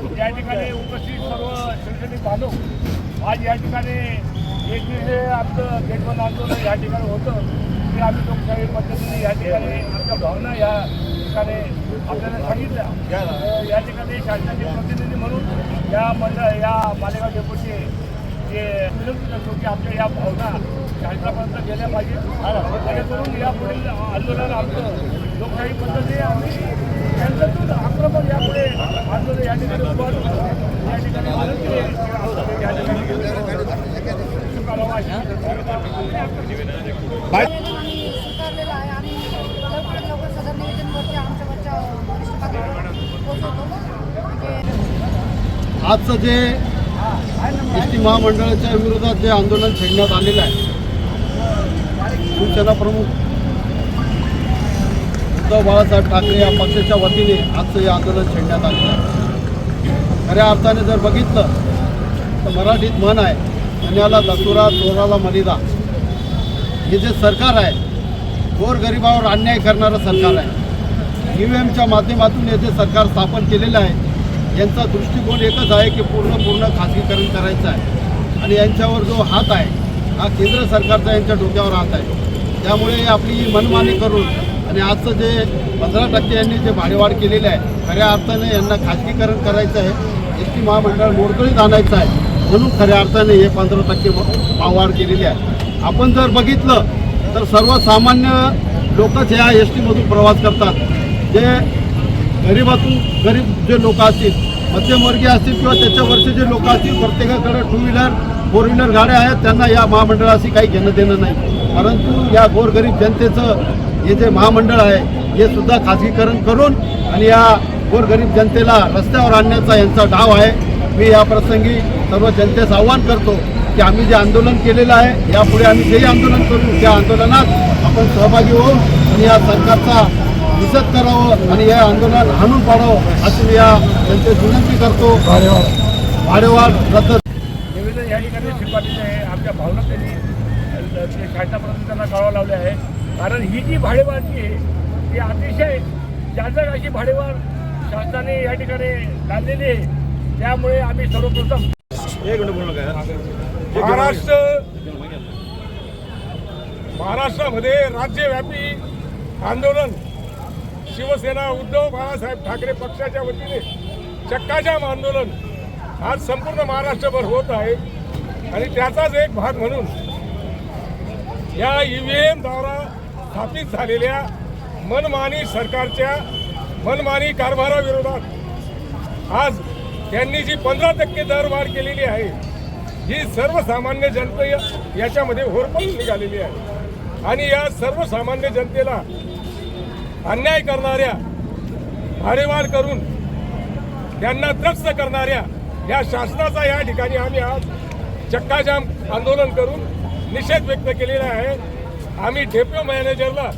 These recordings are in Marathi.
तू त्या ठिकाणी उपस्थित सर्व शैक्षणिक बांधव आज या ठिकाणी एक जे आमचं गेटबंद आंदोलन या ठिकाणी होतं ते आम्ही लोकशाही पद्धतीने या ठिकाणी आमच्या भावना या ठिकाणी आपल्याला सांगितल्या. या ठिकाणी शासनाचे प्रतिनिधी म्हणून या मंडळ या मालेगाव डेपोचे जे विनंती करतो की आपल्या या भावना शासनापर्यंत गेल्या पाहिजे. जेणेकरून या पुढील आंदोलन आमचं लोकशाही पद्धतीने आम्ही त्यांच्यातून आक्रमण यापुढे आंदोलन या ठिकाणी उभारून या ठिकाणी मदत केली या ठिकाणी करावा अशी आम्ही स्वीकारलेलं आहे आणि लवकरात लवकर सदर निवेदनवरती आमच्या वरच्या वरिष्ठ पातळीवर पोहोचवतो म्हणजे आजचं जे एस टी महामंडळाच्या विरोधात जे आंदोलन छेडण्यात आलेलं आहे शिवसेना प्रमुख उद्धव बाळासाहेब ठाकरे या पक्षाच्या वतीने आजचं हे आंदोलन छेडण्यात आलेलं आहे. खऱ्या अर्थाने जर बघितलं तर मराठीत म्हण आहे अन्याला दसुरा चोराला मलिदा. हे जे सरकार आहे गोरगरिबावर अन्याय करणारं सरकार आहे. ई व्ही एमच्या माध्यमातून हे जे सरकार स्थापन केलेलं आहे यांचा दृष्टिकोन एकच आहे की पूर्ण पूर्ण खाजगीकरण करायचं आहे. आणि यांच्यावर जो हात आहे हा केंद्र सरकारचा यांच्या डोक्यावर हात आहे. त्यामुळे हे आपली मनमानी करून आणि आजचं जे पंधरा टक्के यांनी जे भाडेवाढ केलेली आहे खऱ्या अर्थाने यांना खाजगीकरण करायचं आहे. एस टी महामंडळ मोडकळीत आणायचं आहे. म्हणून खऱ्या अर्थाने हे पंधरा टक्के भाववाढ केलेली आहे. आपण जर बघितलं तर सर्वसामान्य लोकच या एस टीमधून प्रवास करतात. जे गरीबातून गरीब जे लोक असतील मध्यमवर्गीय असतील किंवा त्याच्यावरचे जे लोक असतील प्रत्येकाकडे टू व्हीलर फोर व्हीलर गाड्या आहेत त्यांना या महामंडळाशी काही घेणं देणं नाही. परंतु या गोरगरीब जनतेचं हे जे महामंडळ आहे हे सुद्धा खाजगीकरण करून आणि या गोरगरीब जनतेला रस्त्यावर आणण्याचा यांचा डाव आहे. मी या प्रसंगी सर्व जनतेस आव्हान करतो की आम्ही जे आंदोलन केलेलं आहे यापुढे आम्ही जेही आंदोलन करू त्या आंदोलनात आपण सहभागी होऊ आणि या सरकारचा निषेध करावं आणि या आंदोलन हाणून पाडावं अशी मी या जनतेस विनंती करतो. भाडेवाढ रद्द निवेदन या ठिकाणी स्वीकारलेले आहे. आमच्या भावना त्यांनी शासनापर्यंत त्यांना कळावं लावले आहे. कारण ही जी भाडेवाढ जी आहे ती अतिशय जाचक अशी भाडेवाढ शासनाने या ठिकाणी लादलेली आहे. त्यामुळे आम्ही सर्वप्रथम महाराष्ट्र महाराष्ट्रामध्ये राज्यव्यापी आंदोलन शिवसेना उद्धव बाळासाहेब ठाकरे पक्षाच्या वतीने चक्काजाम आंदोलन आज संपूर्ण महाराष्ट्रभर होत आहे. आणि त्याचाच एक भाग म्हणून या ई व्ही एमद्वारा स्थापित झालेल्या मनमानी सरकारच्या मनमानी कारभाराविरोधात आज त्यांनी जी पंधरा टक्के दरवाढ केलेली आहे ही सर्वसामान्य जनते याच्यामध्ये होरपळून निघालेली आहे. आणि या सर्वसामान्य जनतेला अन्याय करणाऱ्या भाडेवाढ करून त्यांना त्रस्त करणाऱ्या या शासनाचा या ठिकाणी आम्ही आज चक्काजाम आंदोलन करून निषेध व्यक्त केलेला आहे. आम्ही डेप्युटी मॅनेजरला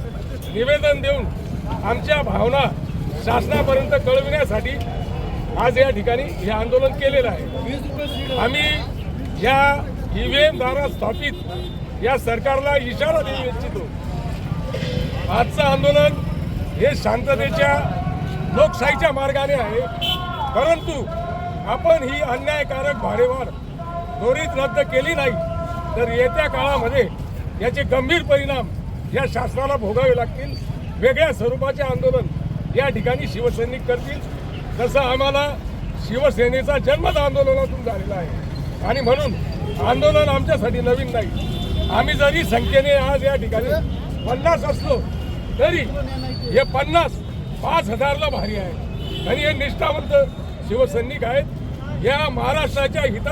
निवेदन देऊन आमच्या भावना शासनापर्यंत कळविण्यासाठी आज या ठिकाणी हे आंदोलन केलेलं आहे. आम्ही या ई व्ही एमद्वारा स्थापित या सरकारला इशारा देऊ इच्छितो. आजचं आंदोलन शांततेच्या लोकशाहीच्या मार्गाने आहे. परंतु आपण ही अन्यायकारक भाडेवाढ त्वरित रद्द केली नाही तर येत्या काळामध्ये याचे गंभीर परिणाम या शासनाला भोगावे लागतील. वेगळ्या स्वरूपाचे आंदोलन या ठिकाणी शिवसैनिक करतील. जसं आम्हाला शिवसेनेचा जन्मच आंदोलनातून झालेला आहे. आणि म्हणून आंदोलन आमच्यासाठी नवीन नाही. आम्ही जरी संख्येने आज या ठिकाणी पन्नास असलो तरी हे पन्नास पाच हजारला भारी आहे. आणि हे निष्ठावंत शिवसैनिक आहेत. या महाराष्ट्राच्या हिता